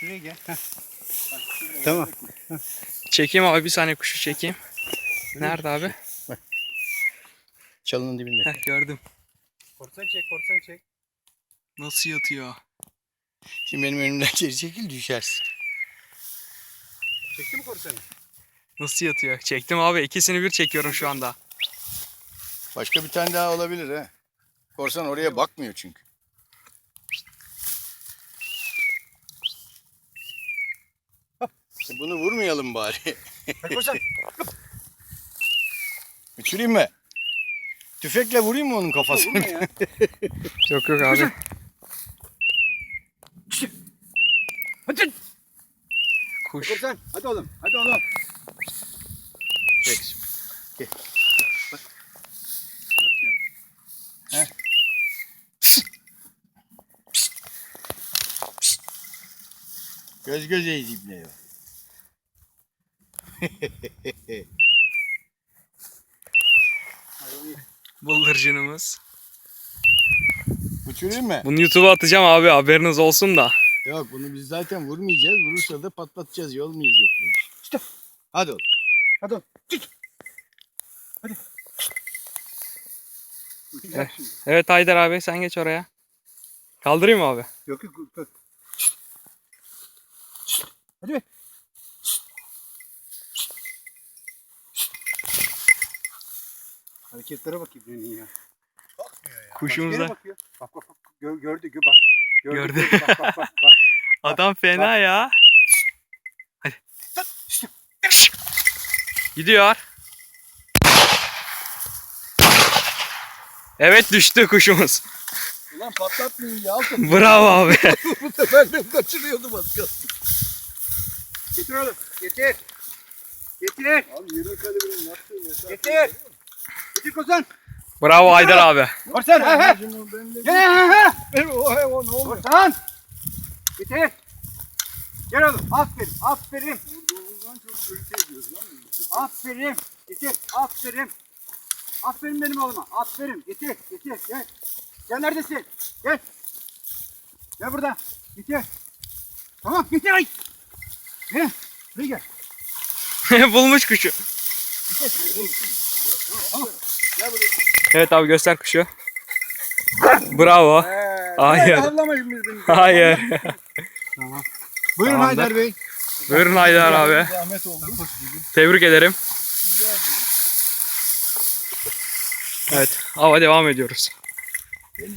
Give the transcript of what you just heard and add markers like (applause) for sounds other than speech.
Şuraya gel. Heh. Tamam. Çekeyim abi bir saniye kuşu çekeyim. Nerede abi? Çalının dibinde. Heh, gördüm. Korsan çek, korsan çek. Nasıl yatıyor? Şimdi benim önümden geri çekil düşersin. Çekti mi korsanı? Nasıl yatıyor? Çektim abi. ikisini bir çekiyorum şu anda. Başka bir tane daha olabilir ha. Korsan oraya bakmıyor çünkü. İşte bunu vurmayalım bari. Korsan. (laughs) Uçurayım mı? Tüfekle vurayım mı onun kafasını? (laughs) Yok yok abi. Hadi. Kuş. Korsan. Hadi oğlum. Hadi oğlum. Peki. Gel. Bak. Heh. Göz gözeyiz ibne (laughs) Bıldırcınımız. Uçurayım mı? Bunu YouTube'a atacağım abi haberiniz olsun da. Yok bunu biz zaten vurmayacağız. Vurursa da patlatacağız. Olmayacak bu iş. İşte. Hadi oğlum. Hadi oğlum. Çık. Hadi. Uçacak şimdi. Evet Haydar abi sen geç oraya. Kaldırayım mı abi? Yok yok. yok. Hadi be. Hareketlere bak İbrahim'in ya. Kuşumuza. Nereye bakıyor? Bak bak bak. Gör, gördü gö bak. Gördü. Gördü. Bak bak bak. bak. (laughs) Adam fena ya. Hadi. Gidiyor. Evet düştü kuşumuz. Ulan patlatmayın ya. Altın. Bravo abi. (laughs) Bu sefer de kaçırıyordum az kalsın. Getir oğlum. Getir. Getir. Abi 20 kalibrenin yaptığı mesafe. Getir. Getir Kozan. Bravo Haydar abi. Korsan. He he. De... He he he. Ben o hayvan ne oluyor? Korsan. Getir. Gel oğlum. Aferin. Aferin. Aferin. Getir. Aferin. Aferin benim oğluma. Aferin. Getir. Getir. Gel. Gel neredesin? Gel. Gel burada. Getir. Tamam getir ay. Gel. Buraya gel. (laughs) Bulmuş kuşu. Gel buraya. Evet abi göster kuşu. Bravo. Hayır. Havlamayın. Hayır. Buyurun Tamamdır. Haydar Bey. Buyurun Haydar abi. Zahmet oldu. Tebrik ederim. Evet, hava devam ediyoruz. Beni